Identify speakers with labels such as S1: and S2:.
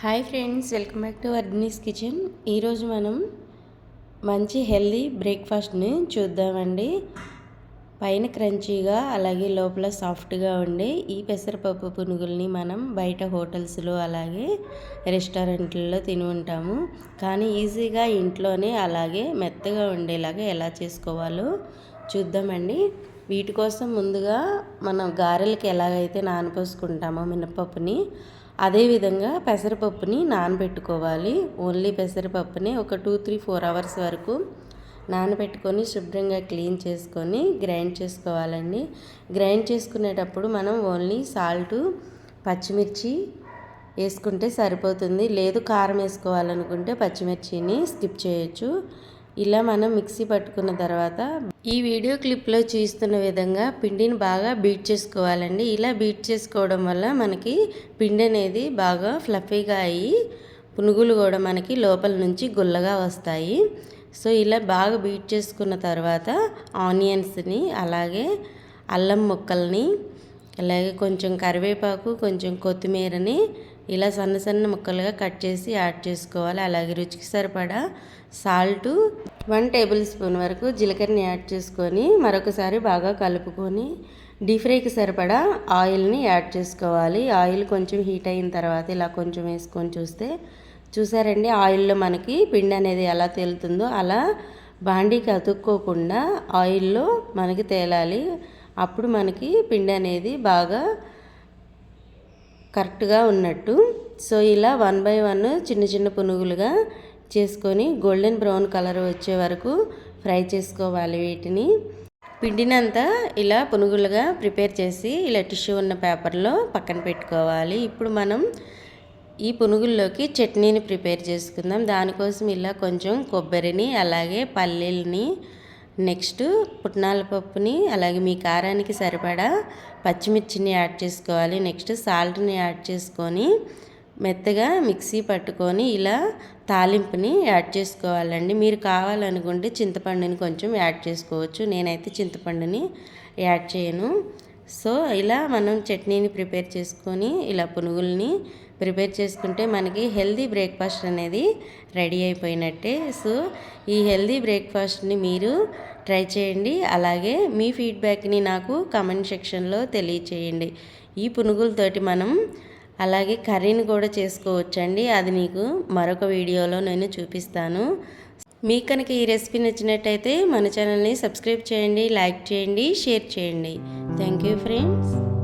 S1: Hi friends welcome back to అర్గ్నీస్ kitchen. ఈరోజు మనం మంచి హెల్దీ బ్రేక్ఫాస్ట్ని చూద్దామండి. పైన క్రంచీగా అలాగే లోపల సాఫ్ట్గా ఉండే ఈ పెసరపప్పు పునుగుల్ని మనం బయట హోటల్స్లో అలాగే రెస్టారెంట్లలో తిని ఉంటాము. కానీ ఈజీగా ఇంట్లోనే అలాగే మెత్తగా ఉండేలాగా ఎలా చేసుకోవాలో చూద్దామండి. వీటి కోసం ముందుగా మనం గారెలకి ఎలాగైతే నానపోసుకుంటామో మినపప్పుని అదేవిధంగా పెసరపప్పుని నానబెట్టుకోవాలి. ఓన్లీ పెసరపప్పుని ఒక టూ త్రీ ఫోర్ అవర్స్ వరకు నానబెట్టుకొని శుభ్రంగా క్లీన్ చేసుకొని గ్రైండ్ చేసుకోవాలండి. గ్రైండ్ చేసుకునేటప్పుడు మనం ఓన్లీ సాల్ట్ పచ్చిమిర్చి వేసుకుంటే సరిపోతుంది. లేదు కారం వేసుకోవాలనుకుంటే పచ్చిమిర్చిని స్కిప్ చేయొచ్చు. ఇలా మనం మిక్సీ పట్టుకున్న తర్వాత ఈ వీడియో క్లిప్లో చూస్తున్న విధంగా పిండిని బాగా బీట్ చేసుకోవాలండి. ఇలా బీట్ చేసుకోవడం వల్ల మనకి పిండి అనేది బాగా ఫ్లఫీగా అయ్యి పునుగులు కూడా మనకి లోపల నుంచి గుల్లగా వస్తాయి. సో ఇలా బాగా బీట్ చేసుకున్న తర్వాత ఆనియన్స్ని అలాగే అల్లం ముక్కల్ని అలాగే కొంచెం కరివేపాకు కొంచెం కొత్తిమీరని ఇలా సన్న సన్న ముక్కలుగా కట్ చేసి యాడ్ చేసుకోవాలి. అలాగే రుచికి సరిపడా సాల్టు వన్ టేబుల్ స్పూన్ వరకు జీలకర్రని యాడ్ చేసుకొని మరొకసారి బాగా కలుపుకొని డీప్ ఫ్రైకి సరిపడా ఆయిల్ని యాడ్ చేసుకోవాలి. ఆయిల్ కొంచెం హీట్ అయిన తర్వాత ఇలా కొంచెం వేసుకొని చూస్తే చూసారండి ఆయిల్లో మనకి పిండి అనేది ఎలా తేలుతుందో. అలా బాండీకి అతుక్కోకుండా ఆయిల్లో మనకి తేలాలి. అప్పుడు మనకి పిండి అనేది బాగా కరెక్ట్గా ఉన్నట్టు. సో ఇలా వన్ బై వన్ చిన్న చిన్న పునుగులుగా చేసుకొని గోల్డెన్ బ్రౌన్ కలర్ వచ్చే వరకు ఫ్రై చేసుకోవాలి వీటిని. పిండినంతా ఇలా పునుగులుగా ప్రిపేర్ చేసి ఇలా టిష్యూ ఉన్న పేపర్లో పక్కన పెట్టుకోవాలి. ఇప్పుడు మనం ఈ పునుగుల్లోకి చట్నీని ప్రిపేర్ చేసుకుందాం. దానికోసం ఇలా కొంచెం కొబ్బరిని అలాగే పల్లీలని నెక్స్ట్ పుట్నాల పప్పుని అలాగే మీ కారానికి సరిపడా పచ్చిమిర్చిని యాడ్ చేసుకోవాలి. నెక్స్ట్ సాల్ట్ని యాడ్ చేసుకొని మెత్తగా మిక్సీ పట్టుకొని ఇలా తాలింపుని యాడ్ చేసుకోవాలండి. మీరు కావాలనుకుంటే చింతపండుని కొంచెం యాడ్ చేసుకోవచ్చు. నేనైతే చింతపండుని యాడ్ చేయను. సో ఇలా మనం చట్నీని ప్రిపేర్ చేసుకొని ఇలా పునుగుల్ని ప్రిపేర్ చేసుకుంటే మనకి హెల్దీ బ్రేక్ఫాస్ట్ అనేది రెడీ అయిపోయినట్టే. సో ఈ హెల్దీ బ్రేక్ఫాస్ట్ని మీరు ట్రై చేయండి. అలాగే మీ ఫీడ్బ్యాక్ని నాకు కమెంట్ సెక్షన్లో తెలియచేయండి. ఈ పునుగులతోటి మనం అలాగే కర్రీని కూడా చేసుకోవచ్చండి. అది నీకు మరొక వీడియోలో నేను చూపిస్తాను. మీకు కనుక ఈ రెసిపీ నచ్చినట్టయితే మన ఛానల్ని సబ్స్క్రైబ్ చేయండి లైక్ చేయండి షేర్ చేయండి. Thank you friends.